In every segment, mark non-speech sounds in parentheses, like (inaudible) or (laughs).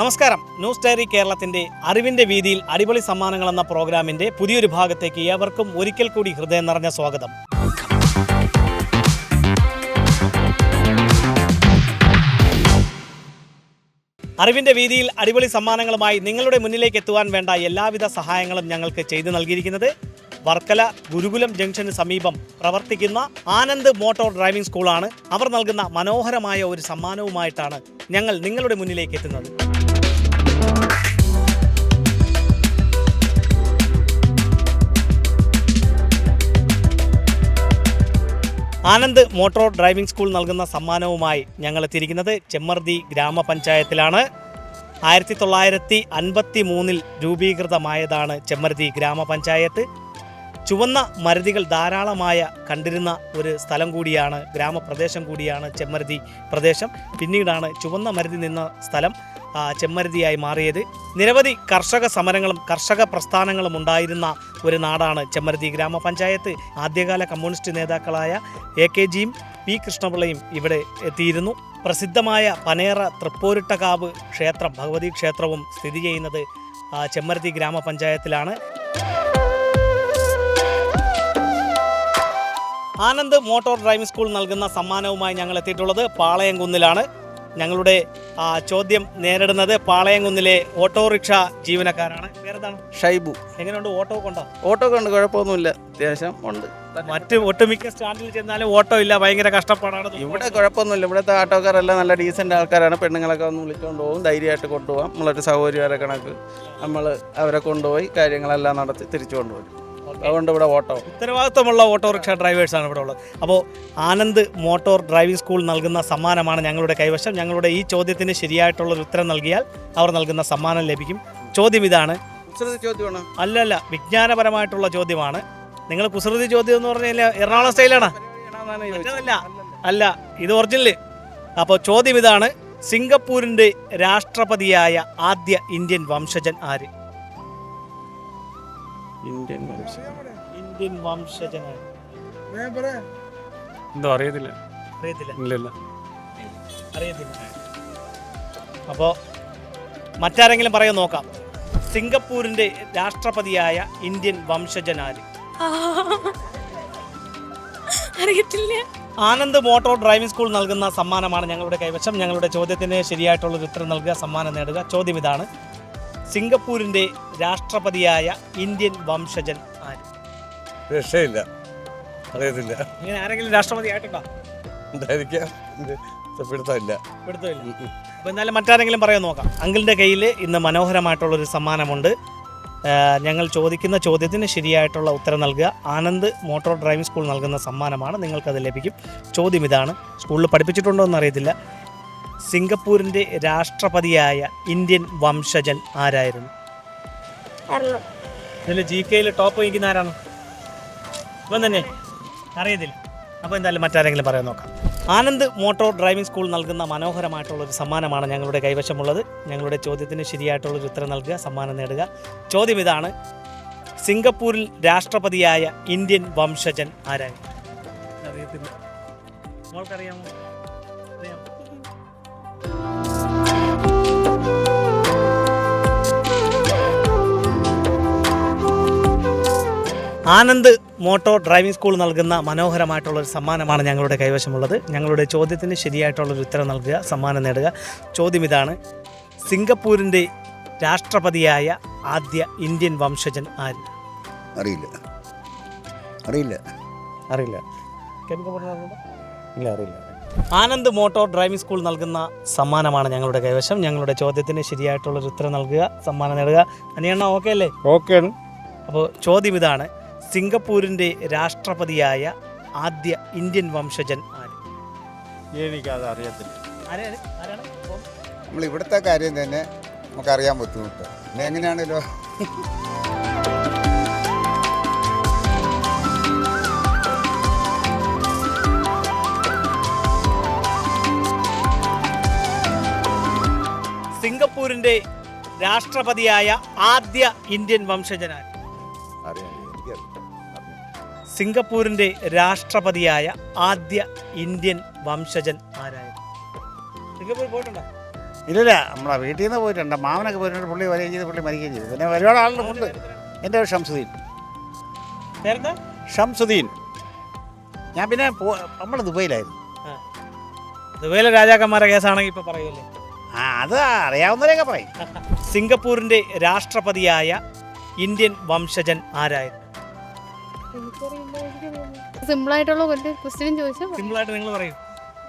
നമസ്കാരം. News diary കേരളത്തിന്റെ അറിവിന്റെ വീതിയിൽ അടിപൊളി സമ്മാനങ്ങൾ എന്ന പ്രോഗ്രാമിന്റെ പുതിയൊരു ഭാഗത്തേക്ക് ഏവർക്കും ഒരിക്കൽ കൂടി ഹൃദയം നിറഞ്ഞ സ്വാഗതം. അറിവിന്റെ വീതിയിൽ അടിപൊളി സമ്മാനങ്ങളുമായി നിങ്ങളുടെ മുന്നിലേക്ക് എത്തുവാൻ വേണ്ട എല്ലാവിധ സഹായങ്ങളും ഞങ്ങൾക്ക് ചെയ്തു നൽകിയിരിക്കുന്നത് വർക്കല ഗുരുകുലം ജംഗ്ഷന് സമീപം പ്രവർത്തിക്കുന്ന ആനന്ദ് മോട്ടോർ ഡ്രൈവിംഗ് സ്കൂളാണ്. അവർ നൽകുന്ന മനോഹരമായ ഒരു സമ്മാനവുമായിട്ടാണ് ഞങ്ങൾ നിങ്ങളുടെ മുന്നിലേക്ക് എത്തുന്നത്. ആനന്ദ് മോട്ടോർ ഡ്രൈവിംഗ് സ്കൂൾ നൽകുന്ന സമ്മാനവുമായി ഞങ്ങൾ എത്തിയിരിക്കുന്നത് ചെമ്മർദി ഗ്രാമപഞ്ചായത്തിലാണ്. ആയിരത്തി തൊള്ളായിരത്തി അൻപത്തി മൂന്നിൽ രൂപീകൃതമായതാണ് ചെമ്മർതി ഗ്രാമപഞ്ചായത്ത്. ചുവന്ന മരുതികൾ ധാരാളമായ കണ്ടിരുന്ന ഒരു സ്ഥലം കൂടിയാണ് ഗ്രാമപ്രദേശം കൂടിയാണ് ചെമ്മരുതി പ്രദേശം. പിന്നീടാണ് ചുവന്ന മരുതി നിന്ന സ്ഥലം ചെമ്മരതിയായി മാറിയത്. നിരവധി കർഷക സമരങ്ങളും കർഷക പ്രസ്ഥാനങ്ങളും ഉണ്ടായിരുന്ന ഒരു നാടാണ് ചെമ്മരുതി ഗ്രാമപഞ്ചായത്ത്. ആദ്യകാല കമ്മ്യൂണിസ്റ്റ് നേതാക്കളായ എ കെ ജിയും പി കൃഷ്ണപിള്ളയും ഇവിടെ എത്തിയിരുന്നു. പ്രസിദ്ധമായ പനേറ തൃപ്പൂരിട്ടകാവ് ക്ഷേത്രം ഭഗവതി ക്ഷേത്രവും സ്ഥിതി ചെയ്യുന്നത് ചെമ്മരുതി ഗ്രാമപഞ്ചായത്തിലാണ്. ആനന്ദ് മോട്ടോർ ഡ്രൈവിംഗ് സ്കൂൾ നൽകുന്ന സമ്മാനവുമായി ഞങ്ങൾ എത്തിയിട്ടുള്ളത് പാളയംകുന്നിലാണ്. ഞങ്ങളുടെ ചോദ്യം നേരിടുന്നത് പാളയംകുന്നിലെ ഓട്ടോറിക്ഷ ജീവനക്കാരാണ്. പേരെന്താണ്? ഷൈബു. എങ്ങനെയുണ്ട്? ഓട്ടോ കൊണ്ടോ ഓട്ടോ കൊണ്ട് കുഴപ്പമൊന്നുമില്ല. അത്യാവശ്യം ഉണ്ട്. മറ്റ് ഒട്ടുമിക്ക സ്റ്റാൻഡിൽ ചെന്നാലും ഓട്ടോ ഇല്ല ഭയങ്കര കഷ്ടപ്പാടാണ് ഇവിടെ കുഴപ്പമൊന്നുമില്ല. ഇവിടുത്തെ ഓട്ടോക്കാരെല്ലാം നല്ല ഡീസന്റ് ആൾക്കാരാണ്. പെണ്ണുങ്ങളൊക്കെ ഒന്ന് വിളിച്ചുകൊണ്ട് പോകും. ധൈര്യമായിട്ട് കൊണ്ടുപോകാം നമ്മളൊരു സൗകര്യവരെ കണക്ക് നമ്മൾ അവരെ കൊണ്ടുപോയി കാര്യങ്ങളെല്ലാം നടത്തി തിരിച്ചു കൊണ്ടുപോയി അതുകൊണ്ട് ഇവിടെ ഓട്ടോ. ഉത്തരവാദിത്തമുള്ള ഓട്ടോറിക്ഷ ഡ്രൈവേഴ്സാണ് ഇവിടെ ഉള്ളത്. അപ്പോൾ ആനന്ദ് മോട്ടോർ ഡ്രൈവിംഗ് സ്കൂൾ നൽകുന്ന സമ്മാനമാണ് ഞങ്ങളുടെ കൈവശം. ഞങ്ങളുടെ ഈ ചോദ്യത്തിന് ശരിയായിട്ടുള്ള ഒരു ഉത്തരം നൽകിയാൽ അവർ നൽകുന്ന സമ്മാനം ലഭിക്കും. ചോദ്യം ഇതാണ്. ചോദ്യമാണ്? അല്ലല്ല വിജ്ഞാനപരമായിട്ടുള്ള ചോദ്യമാണ്. നിങ്ങൾ കുസൃതി ചോദ്യം എന്ന് പറഞ്ഞാൽ എറണാകുളം സ്റ്റൈലാണ്. അല്ല അല്ല ഇത് ഒറിജിനൽ അപ്പോൾ ചോദ്യം ഇതാണ്. സിംഗപ്പൂരിന്റെ രാഷ്ട്രപതിയായ ആദ്യ ഇന്ത്യൻ വംശജൻ ആര്? ഇന്ത്യൻ വംശം. ഇന്ത്യൻ? എന്തോ അറിയത്തില്ല. അറിയത്തില്ല. അറിയത്തില്ല. അപ്പോൾ മറ്റാരെങ്കിലും പറയാൻ നോക്കാം. സിംഗപ്പൂരിന്റെ രാഷ്ട്രപതിയായ ഇന്ത്യൻ വംശജനാര് അറിയത്തില്ല. ആനന്ദ് മോട്ടോർ ഡ്രൈവിംഗ് സ്കൂൾ നൽകുന്ന സമ്മാനമാണ് ഞങ്ങളുടെ കൈവശം. ഞങ്ങളുടെ ചോദ്യത്തിന് ശരിയായിട്ടുള്ള ഒരു ഉത്തരം നൽകുക സമ്മാനം നേടുക. ചോദ്യം ഇതാണ്. സിംഗപ്പൂരിന്റെ രാഷ്ട്രപതിയായ ഇന്ത്യൻ വംശജൻ ആര്? രക്ഷയില്ല. അറിയത്തില്ല. ഇങ്ങനെ ആരെങ്കിലും രാഷ്ട്രപതി ആയിട്ടുണ്ടോ എന്തായിരിക്കാം ഇത് പിടുത്തമില്ല. പിടുത്തമില്ല. അപ്പോൾ എന്തായാലും മറ്റാരെങ്കിലും പറയാൻ നോക്കാം. അങ്കിളിന്റെ കയ്യിൽ ഇന്ന് മനോഹരമായിട്ടുള്ളൊരു സമ്മാനമുണ്ട്. ഞങ്ങൾ ചോദിക്കുന്ന ചോദ്യത്തിന് ശരിയായിട്ടുള്ള ഉത്തരം നൽകുക. ആനന്ദ് മോട്ടോർ ഡ്രൈവിംഗ് സ്കൂൾ നൽകുന്ന സമ്മാനമാണ്. നിങ്ങൾക്കത് ലഭിക്കും. ചോദ്യം ഇതാണ്. സ്കൂളിൽ പഠിപ്പിച്ചിട്ടുണ്ടോ എന്ന് അറിയത്തില്ല സിംഗപ്പൂരിന്റെ രാഷ്ട്രപതിയായ ഇന്ത്യൻ വംശജൻ ആരായിരുന്നു? ഇതിൽ ജി കെയിൽ ടോപ്പ് വഹിക്കുന്ന ആരാണ്? ഇവൻ തന്നെ. അറിയത്തില്ല. അപ്പോൾ എന്തായാലും മറ്റാരെങ്കിലും പറയാൻ നോക്കാം. ആനന്ദ് മോട്ടോർ ഡ്രൈവിംഗ് സ്കൂൾ നൽകുന്ന മനോഹരമായിട്ടുള്ള ഒരു സമ്മാനമാണ് ഞങ്ങളുടെ കൈവശമുള്ളത്. ഞങ്ങളുടെ ചോദ്യത്തിന് ശരിയായിട്ടുള്ള ഒരു ഉത്തരം നൽകുക സമ്മാനം നേടുക. ചോദ്യം ഇതാണ്. സിംഗപ്പൂരിൽ രാഷ്ട്രപതിയായ ഇന്ത്യൻ വംശജൻ ആരായിരുന്നു? അറിയത്തില്ല. മോൾക്കറിയാമോ? ആനന്ദ് മോട്ടോർ ഡ്രൈവിംഗ് സ്കൂൾ നൽകുന്ന മനോഹരമായിട്ടുള്ള ഒരു സമ്മാനമാണ് ഞങ്ങളുടെ കൈവശമുള്ളത്. ഞങ്ങളുടെ ചോദ്യത്തിന് ശരിയായിട്ടുള്ളൊരു ഉത്തരം നൽകുക സമ്മാനം നേടുക. ചോദ്യം ഇതാണ്. സിംഗപ്പൂരിന്റെ രാഷ്ട്രപതിയായ ആദ്യ ഇന്ത്യൻ വംശജൻ ആര്? അറിയില്ല. അറിയില്ല. അറിയില്ല. ഇല്ല അറിയില്ല. ആനന്ദ് മോട്ടോർ ഡ്രൈവിംഗ് സ്കൂൾ നൽകുന്ന സമ്മാനമാണ് ഞങ്ങളുടെ കൈവശം. ഞങ്ങളുടെ ചോദ്യത്തിന് ശരിയായിട്ടുള്ളൊരു ഉത്തരം നൽകുക സമ്മാനം നേടുക. അനിയണ്ണ ഓക്കെ അല്ലേ? ഓക്കെയാണ് അപ്പോൾ ചോദ്യം ഇതാണ്. സിംഗപ്പൂരിന്റെ രാഷ്ട്രപതിയായ ആദ്യ ഇന്ത്യൻ വംശജൻ ആര്? എനിക്കത് അറിയത്തില്ല. ആരാണ് ആരാണ്? അപ്പം നമ്മൾ ഇവിടുത്തെ കാര്യം തന്നെ നമുക്കറിയാൻ ബുദ്ധിമുട്ട്. പിന്നെ എങ്ങനെയാണല്ലോ സിംഗപ്പൂരിന്റെ രാഷ്ട്രപതിയായ ആദ്യ ഇന്ത്യൻ വംശജനാണ് അറിയാം എനിക്കറിയാം സിംഗപ്പൂരിന്റെ രാഷ്ട്രപതിയായ ആദ്യ ഇന്ത്യൻ വംശജൻ ആരായിരുന്നു? സിംഗപ്പൂർ പോയിട്ടുണ്ടോ? ഇല്ലില്ല നമ്മളെ വീട്ടിൽ നിന്ന് പോയിട്ടുണ്ട്. മാമനൊക്കെ പോയിട്ടുണ്ട്. പുള്ളി വരികയും ചെയ്ത് പുള്ളി മരിക്കുകയും ചെയ്തു. പിന്നെ ഒരുപാട് ആളുകളുണ്ട് എന്റെ പേര് ഷംസുദ്ദീൻ. പേരെന്താ? ഷംസുദ്ദീൻ. ഞാൻ പിന്നെ നമ്മൾ ദുബൈയിലായിരുന്നു. ദുബൈയിലെ രാജാക്കന്മാരെ കേസാണെങ്കിൽ ഇപ്പോൾ പറയുമല്ലേ ആ അത് അറിയാവുന്നവരെയൊക്കെ പറയും. സിംഗപ്പൂരിന്റെ രാഷ്ട്രപതിയായ ഇന്ത്യൻ വംശജൻ ആരായിരുന്നു? സിമ്പിൾ ആയിട്ടുള്ള ഒരു ക്വസ്റ്റ്യൻ ചോദിച്ചാൽ സിമ്പിളായിട്ട് നിങ്ങൾ പറയൂ.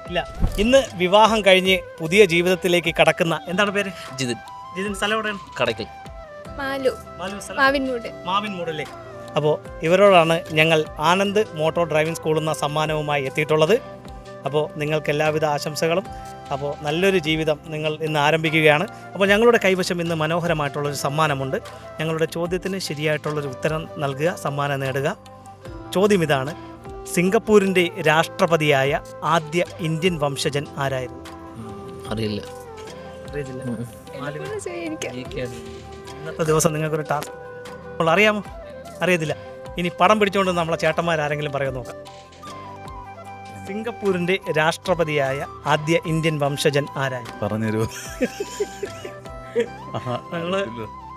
ഇല്ല. ഇന്ന് വിവാഹം കഴിഞ്ഞ് പുതിയ ജീവിതത്തിലേക്ക് കടക്കുന്ന എന്താണ് പേര്? ജിതിൻ. ജിതിൻ സ്ഥലം എവിടെയാണ്? കടക്കൽ മാലു. മാലൂർ സ്ഥലം? മാവിൻമൂട്. മാവിൻ മൂടല്ലേ അപ്പോൾ ഇവരോടാണ് ഞങ്ങൾ ആനന്ദ് മോട്ടോർ ഡ്രൈവിംഗ് സ്കൂളിൽ നിന്ന് സമ്മാനവുമായി എത്തിയിട്ടുള്ളത്. അപ്പോൾ നിങ്ങൾക്ക് എല്ലാവിധ ആശംസകളും. അപ്പോൾ നല്ലൊരു ജീവിതം നിങ്ങൾ ഇന്ന് ആരംഭിക്കുകയാണ്. അപ്പോൾ ഞങ്ങളുടെ കൈവശം ഇന്ന് മനോഹരമായിട്ടുള്ളൊരു സമ്മാനമുണ്ട്. ഞങ്ങളുടെ ചോദ്യത്തിന് ശരിയായിട്ടുള്ളൊരു ഉത്തരം നൽകുക സമ്മാനം നേടുക. ചോദ്യം ഇതാണ് സിംഗപ്പൂരിന്റെ രാഷ്ട്രപതിയായ ആദ്യ ഇന്ത്യൻ വംശജൻ ആരായിരുന്നു? അറിയില്ല. ഇന്നത്തെ ദിവസം നിങ്ങൾക്കൊരു ടാസ്ക്. അപ്പോൾ അറിയാമോ? അറിയത്തില്ല. ഇനി പടം പിടിച്ചുകൊണ്ട് നമ്മളെ ചേട്ടന്മാരാരെങ്കിലും പറയാൻ നോക്കാം. സിംഗപ്പൂരിന്റെ രാഷ്ട്രപതിയായ ആദ്യ ഇന്ത്യൻ വംശജൻ ആരായി? പറഞ്ഞു (laughs) ഞങ്ങൾ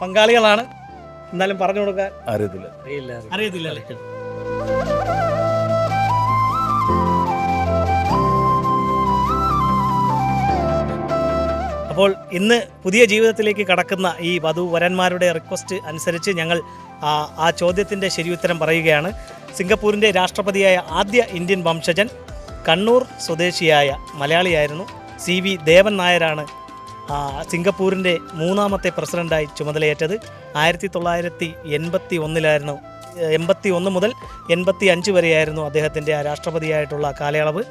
പങ്കാളികളാണ്. എന്നാലും പറഞ്ഞു കൊടുക്കാൻ അറിയത്തില്ല. അറിയത്തില്ല അല്ലേ അപ്പോൾ ഇന്ന് പുതിയ ജീവിതത്തിലേക്ക് കടക്കുന്ന ഈ വധു വരന്മാരുടെ റിക്വസ്റ്റ് അനുസരിച്ച് ഞങ്ങൾ ആ ആ ചോദ്യത്തിന്റെ ശരിയുത്തരം പറയുകയാണ്. സിംഗപ്പൂരിന്റെ രാഷ്ട്രപതിയായ ആദ്യ ഇന്ത്യൻ വംശജൻ കണ്ണൂർ സ്വദേശിയായ മലയാളിയായിരുന്നു സി വി ദേവൻ നായരാണ് സിംഗപ്പൂരിന്റെ മൂന്നാമത്തെ പ്രസിഡന്റായി ചുമതലയേറ്റത്. ആയിരത്തി തൊള്ളായിരത്തി എൺപത്തി ഒന്നിലായിരുന്നു എൺപത്തി ഒന്ന് മുതൽ എൺപത്തി അഞ്ച് വരെയായിരുന്നു അദ്ദേഹത്തിന്റെ രാഷ്ട്രപതിയായിട്ടുള്ള കാലയളവ്.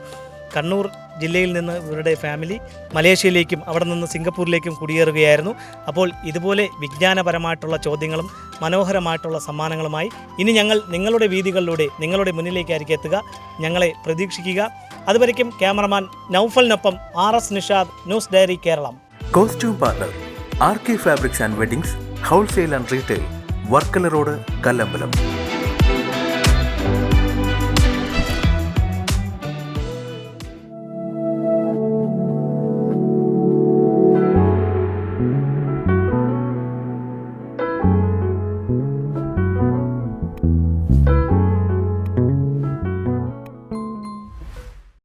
കണ്ണൂർ ജില്ലയിൽ നിന്ന് ഇവരുടെ ഫാമിലി മലേഷ്യയിലേക്കും അവിടെ നിന്ന് സിംഗപ്പൂരിലേക്കും കുടിയേറുകയായിരുന്നു. അപ്പോൾ ഇതുപോലെ വിജ്ഞാനപരമായിട്ടുള്ള ചോദ്യങ്ങളും മനോഹരമായിട്ടുള്ള സമ്മാനങ്ങളുമായി ഇനി ഞങ്ങൾ നിങ്ങളുടെ വീതികളിലൂടെ നിങ്ങളുടെ മുന്നിലേക്കായിരിക്കും എത്തുക. ഞങ്ങളെ പ്രതീക്ഷിക്കുക. അതുവരയ്ക്കും cameraman നൌഫലിനൊപ്പം R S Nishad news diary Keralam. Costume partner R K fabrics and weddings wholesale and retail Varkala road Kallambalam.